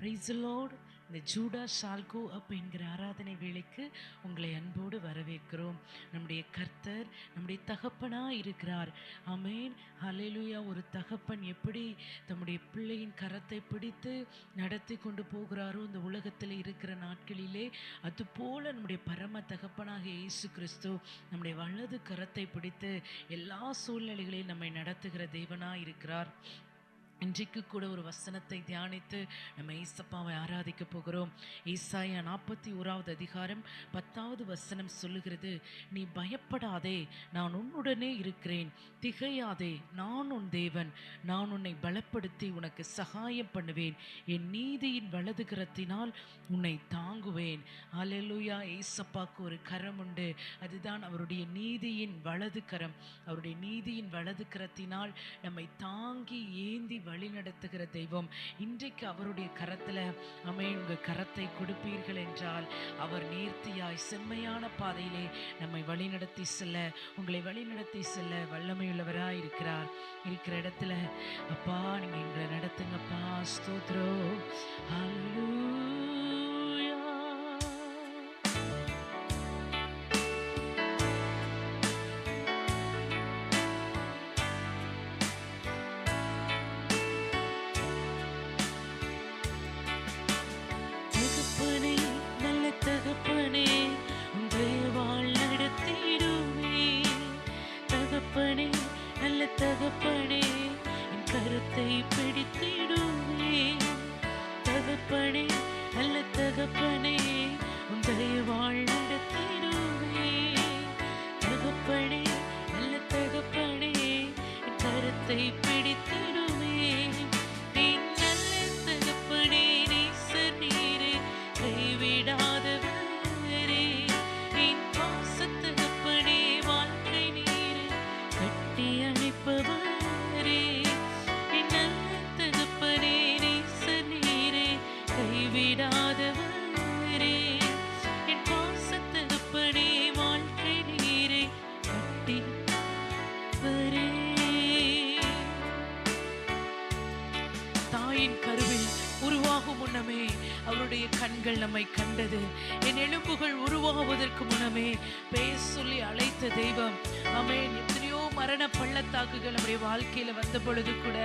ப்ரைஸ்லோட் இந்த ஜூடா ஷால்கோ அப் என்கிற ஆராதனை வேலைக்கு உங்களை அன்போடு வரவேற்கிறோம். நம்முடைய கர்த்தர் நம்முடைய தகப்பனாக இருக்கிறார். அமேன் ஹalleluya ஒரு தகப்பன் எப்படி தம்முடைய பிள்ளையின் கரத்தை பிடித்து நடத்தி கொண்டு போகிறாரோ இந்த உலகத்தில் இருக்கிற நாட்களிலே அதுபோல் நம்முடைய பரம தகப்பனாக இயேசு கிறிஸ்து நம்முடைய வலது கரத்தை பிடித்து எல்லா சூழ்நிலைகளையும் நம்மை நடத்துகிற தேவனாக இருக்கிறார் இன்றைக்கு கூட ஒரு வசனத்தை தியானித்து நம்ம ஏசப்பாவை ஆராதிக்க போகிறோம். ஏசாயா நாற்பத்தி ஓராவது அதிகாரம் பத்தாவது வசனம் சொல்லுகிறது நீ பயப்படாதே நான் உன்னுடனே இருக்கிறேன். திகையாதே நான் உன் தேவன். நான் உன்னை பலப்படுத்தி உனக்கு சகாயம் பண்ணுவேன். என் நீதியின் வலது கரத்தினால் உன்னை தாங்குவேன். அலலுயா ஏசப்பாக்கு ஒரு கரம் உண்டு. அதுதான் அவருடைய நீதியின் வலது கரம் அவருடைய நீதியின் வலது கரத்தினால் நம்மை தாங்கி ஏந்தி வழி நடத்துகிற தெய்வம். இன்றைக்கு அவருடைய கரத்தில் அமே உங்கள் கரத்தை கொடுப்பீர்கள் என்றால் அவர் நேர்த்தியாய் செம்மையான பாதையிலே நம்மை வழிநடத்தி செல்ல உங்களை வழிநடத்தி செல்ல வல்லமையுள்ளவராக இருக்கிறார். இருக்கிற இடத்துல அப்பா நீங்கள் எங்களை நடத்துங்கப்பா ஸ்தோத்ரோ அல்லூ அவருடைய கண்கள் நம்மை கண்டது. என் எலும்புகள் உருவாகுவதற்கு முன்னமே பெயர் சொல்லி அழைத்த தெய்வம். அமேன் எத்தனையோ மரண பள்ளத்தாக்குகள் நம்முடைய வாழ்க்கையில் வந்த பொழுது கூட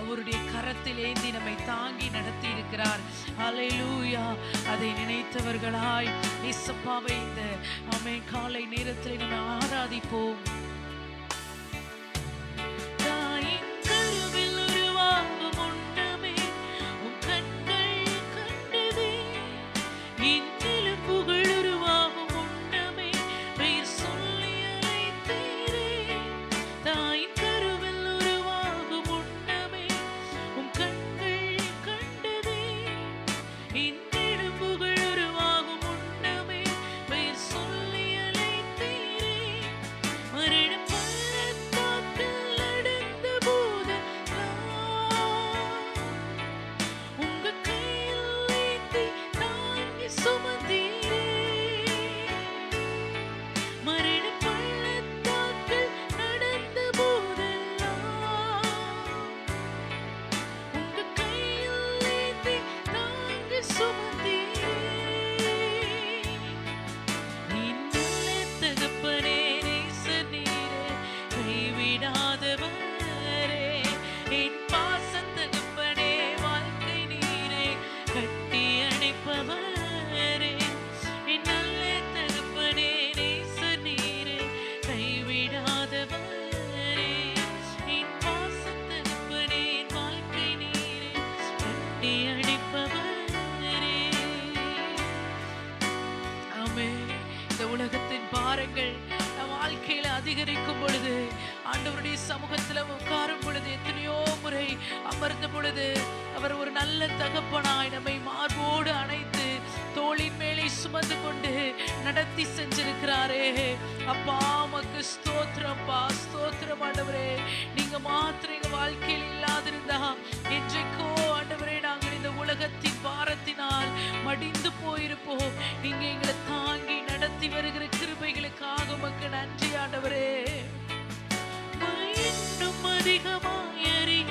அவருடைய கரத்தில் ஏந்தி நம்மை தாங்கி நடத்தி இருக்கிறார் அலையூயா அதை நினைத்தவர்களாய் இசப்பாவை இந்த அமே காலை நேரத்தில் நம்ம ஆராதிப்போம். தாங்கி சுமந்தீரே. ஆண்டவருடைய சமூகத்துல உட்காரும் பொழுது எத்தனையோ முறை அமர்ந்த பொழுது அவர் ஒரு நல்ல தகப்பனாய் நம்மை மார்போடு அணைத்து தோளின் மேலே சுமந்து கொண்டு நடத்தி செஞ்சிருக்கிறாரே. அப்பா உமக்கு ஸ்தோத்திரம்ப்பா ஸ்தோத்திரம் ஆண்டவரே. நீங்க மாத்திரம் எங்க வாழ்க்கையில் இல்லாதிருந்தா என்றைக்கோ ஆண்டவரே நாங்கள் இந்த உலகத்தின் பாரத்தினால் மடிந்து போயிருப்போம். நீங்க எங்களை தாங்கி நடத்தி வருகிற கிருபைகளுக்காக உமக்கு நன்றி ஆண்டவரே. இன்னும் அதிகமாய் அறிய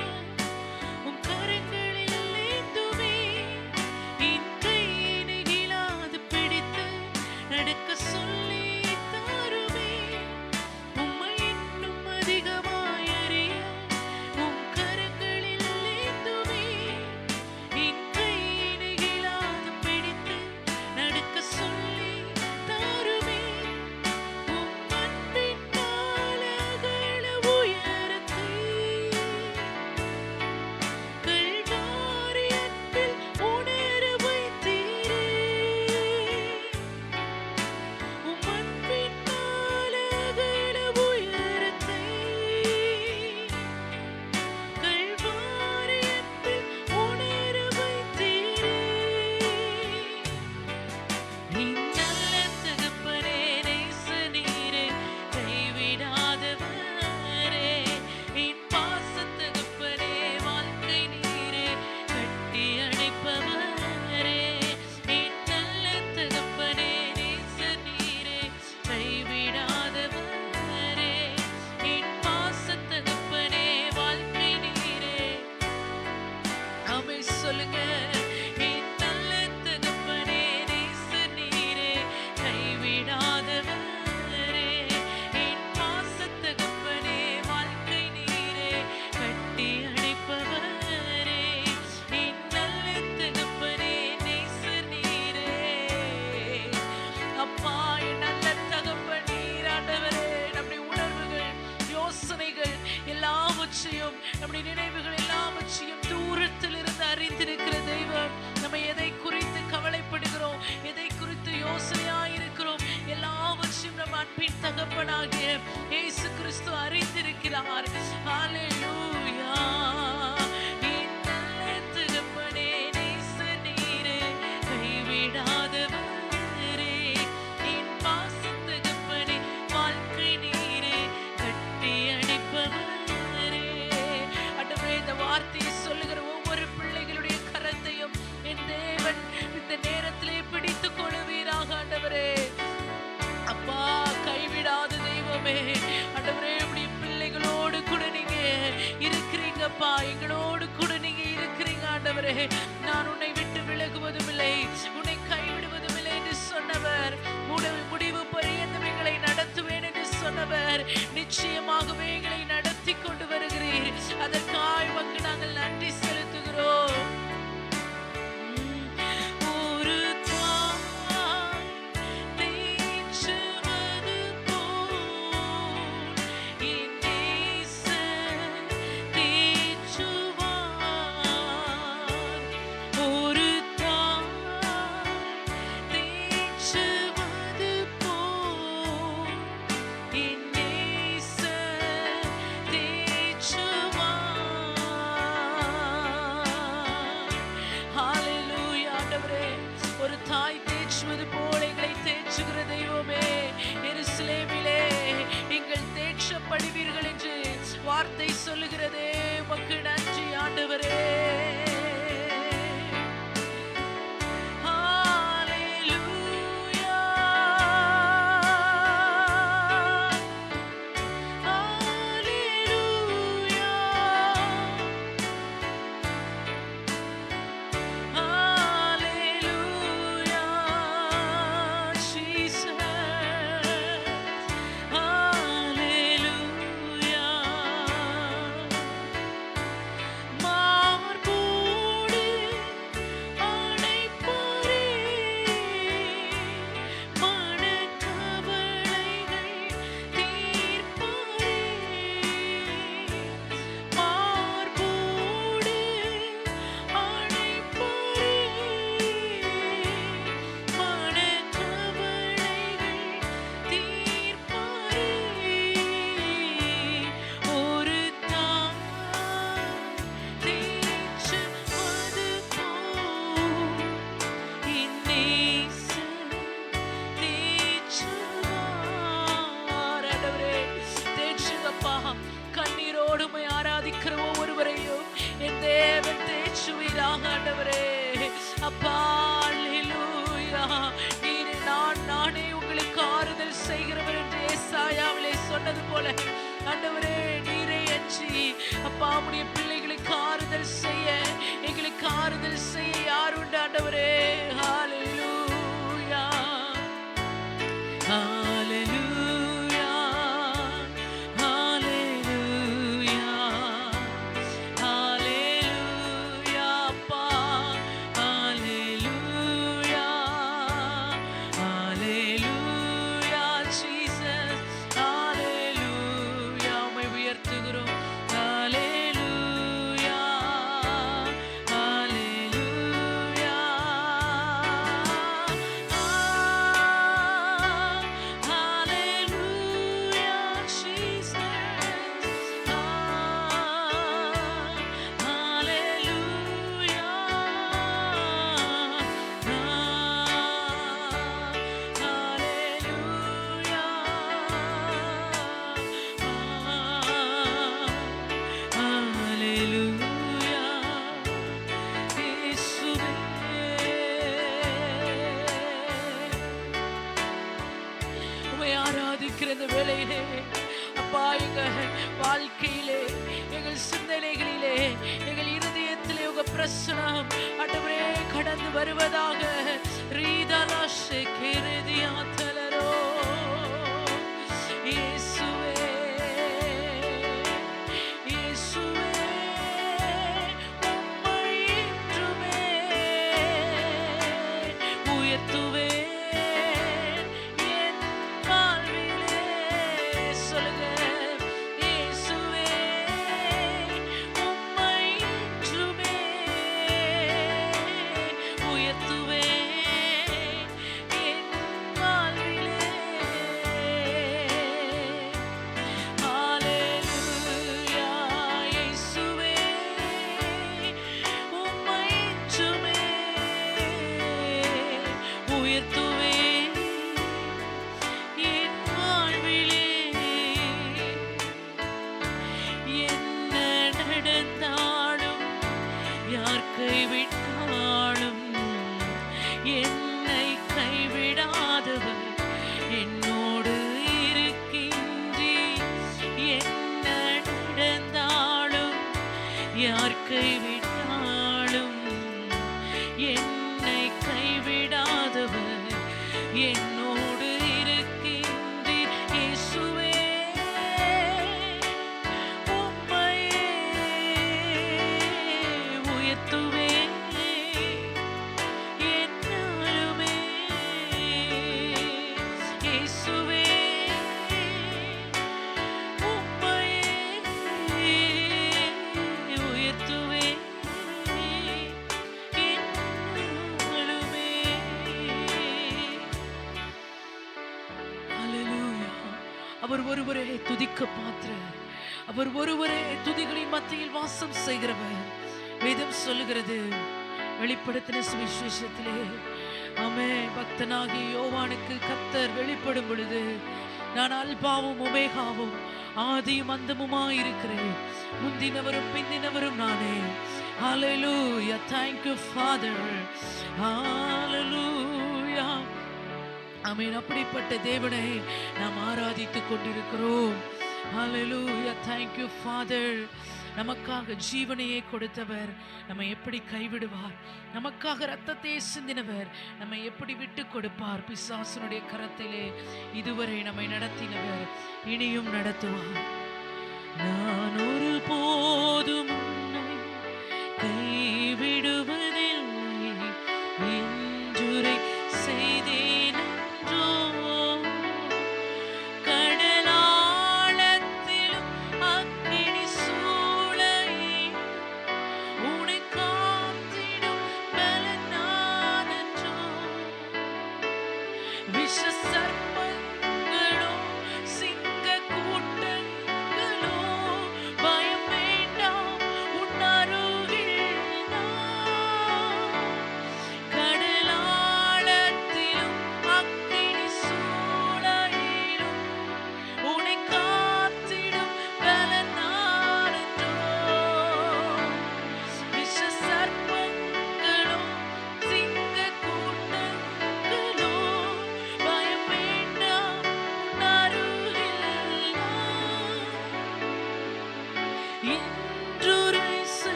Chima. ஆண்டவரே. அப்பா நீர் நான் நானே உங்களுக்கு ஆறுதல் செய்கிறவர் என்று ஏசாயாவிலே சொன்னது போல. ஆண்டவரே நீரை அச்சி அப்பா உடைய பிள்ளைகளுக்கு ஆறுதல் செய்ய. எங்களுக்கு ஆறுதல் செய்ய. யாருண்டு ஆண்டவரே? ஹாலிலூ வேலையிலே அப்பா எங்கள் வாழ்க்கையிலே எங்கள் சிந்தனைகளிலே எங்கள் இருதயத்திலே உங்க பிரசனம் அட்டவரே கடந்து வருவதாக ரீதலாஷே கிருதியாத். துதிக்க பாத்திர அவர் ஒருவரே துதிகளின் மத்தியில் வாசம் செய்கிறவர். வேதம் சொல்லுகிறது. வெளிப்படுத்தின சுவிசேஷத்திலே. ஆமே பக்தனாகி யோவானுக்கு கத்தர் வெளிப்படும் பொழுது நான் அல்பாவும் உமேகாவும் ஆதியும் அந்தமுமா இருக்கிறேன். முந்தினவரும் பிந்தினவரும் நானே. Hallelujah. thank you father. Hallelujah. Ameen அப்படிப்பட்ட தேவனை நாம் ஆராதித்துக் கொண்டிருக்கிறோம். ஹalleluya thank you father. நமக்காக ஜீவனையே கொடுத்தவர் நம்ம எப்படி கைவிடுவார் நமக்காக ரத்தத்தையே சிந்தினவர் நம்மை எப்படி விட்டு கொடுப்பார் பிசாசனுடைய கரத்திலே இதுவரை நம்மை நடத்தினவர் இனியும் நடத்துவார் நான் ஒரு போதும்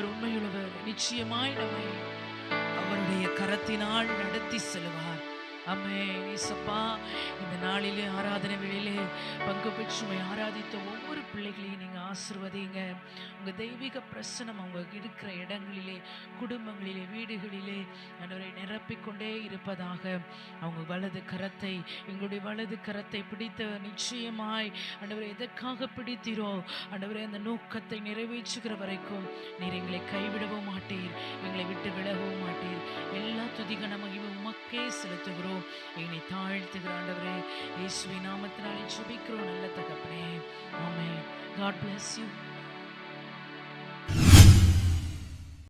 அவர் உண்மையுள்ளவர். நிச்சயமாய் நம்மை அவருடைய கரத்தினால் நடத்தி செல்வார். அம்மே இசப்பா இந்த நாளிலே ஆராதனை வெளியிலே பங்கு பெற்று ஆராதித்த ஒவ்வொரு பிள்ளைகளையும் நீங்க ஆசிர்வதிங்க. உங்கள் தெய்வீக பிரசனம் அவங்க இருக்கிற இடங்களிலே குடும்பங்களிலே வீடுகளிலே ஆண்டவரை நிரப்பிக்கொண்டே இருப்பதாக. அவங்க வலது கரத்தை எங்களுடைய வலது கரத்தை பிடித்த நிச்சயமாய் ஆண்டவரை எதற்காக பிடித்தீரோ ஆண்டவரே அந்த நோக்கத்தை நிறைவேற்றுகிற வரைக்கும் நீர் எங்களை கைவிடவும் மாட்டீர். எங்களை விட்டு விலகவும் மாட்டீர். எல்லா துதிகன மகிழ்வு உமக்கே செலுத்துகிறோம். என்னை தாழ்த்துகிற ஆண்டவரே இயேசுவின் நாமத்தினாலே சுபிக்கிறோம் நல்ல தகப்பனே. ஆமே காட் பிளஸ் யூ